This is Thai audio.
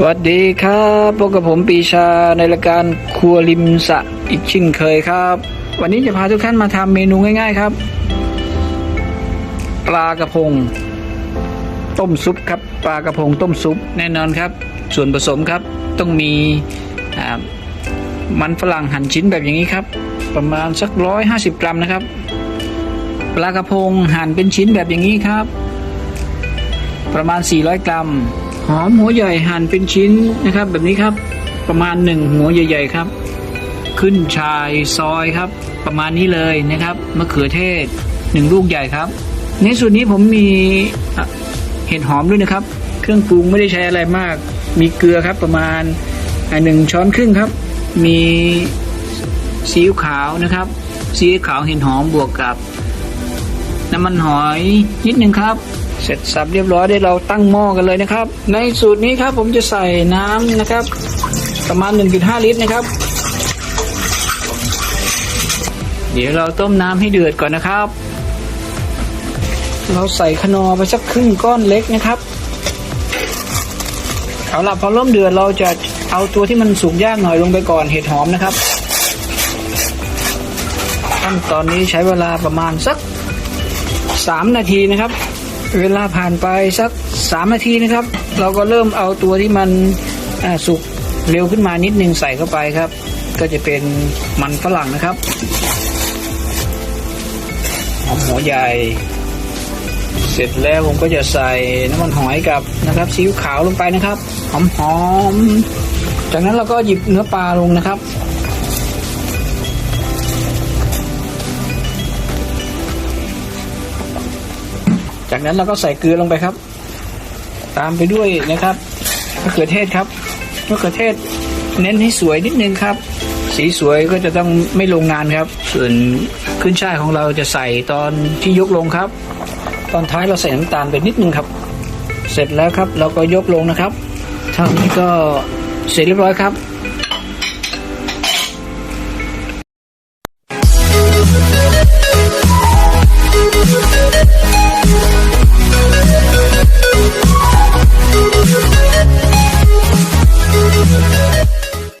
สวัสดีครับพบกับผมปีชาในรายการครัวริมสะอีกเชิ่งเคยครับ วันนี้จะพาทุกท่านมาทำเมนูง่าย ๆครับ ปลากระพง ต้มซุปครับ ปลากระพงต้มซุปแน่นอนครับ ส่วนผสมครับต้องมีมันฝรั่งหั่นชิ้นแบบอย่างนี้ครับ ประมาณสักร้อยห้าสิบกรัมนะครับ ปลากระพงหั่นเป็นชิ้นแบบอย่างนี้ครับ ประมาณ 400 กรัม หอมหัวใหญ่หั่นเป็นชิ้นนะครับ แบบนี้ครับประมาณ1หัวใหญ่ ๆ ครับ ขึ้นชายซอยครับ ประมาณนี้เลยนะครับมะเขือเทศ1ลูกใหญ่ครับ ในส่วนนี้ผมมีเห็ดหอมด้วยนะครับ เครื่องปรุงไม่ได้ใช้อะไรมาก มีเกลือครับประมาณหนึ่งช้อนครึ่งครับ มีซีอิ๊วขาวนะครับซีอิ๊วขาวเห็ดหอมบวกกับน้ำมันหอยนิดนึงครับ เสร็จสับเรียบร้อยได้เราตั้งหม้อกันเลยนะครับ ในสูตรนี้ครับผมจะใส่น้ำนะครับ ประมาณ 1.5 ลิตรนะครับ เดี๋ยวเราต้มน้ำให้เดือดก่อนนะครับ เราใส่ขนอไปสักครึ่งก้อนเล็กนะครับเอาล่ะพอเริ่มเดือดเราจะเอาตัวที่มันสุกยากหน่อยลงไปก่อนเห็ดหอมนะครับขั้นตอนนี้ใช้เวลาประมาณสักสามนาทีนะครับ เวลาผ่านไปสักสามนาทีนะครับ เราก็เริ่มเอาตัวที่มันสุกเร็วขึ้นมานิดนึงใส่เข้าไปครับ ก็จะเป็นมันฝรั่งนะครับหอมหัวใหญ่ เสร็จแล้วผมก็จะใส่น้ำมันหอยกับนะครับซีอิ๊วขาวลงไปนะครับ หอมหอมๆจากนั้นเราก็หยิบเนื้อปลาลงนะครับ จากนั้นเราก็ใส่เกลือลงไปครับ ตามไปด้วยนะครับมะเขือเทศครับมะเขือเทศเน้นให้สวยนิดนึงครับ สีสวยก็จะต้องไม่ลงนานครับ ส่วนขึ้นช่ายของเราจะใส่ตอนที่ยกลงครับ ตอนท้ายเราใส่น้ำตาลไปนิดนึงครับ เสร็จแล้วครับเราก็ยกลงนะครับเท่านี้ก็เสร็จเรียบร้อยครับ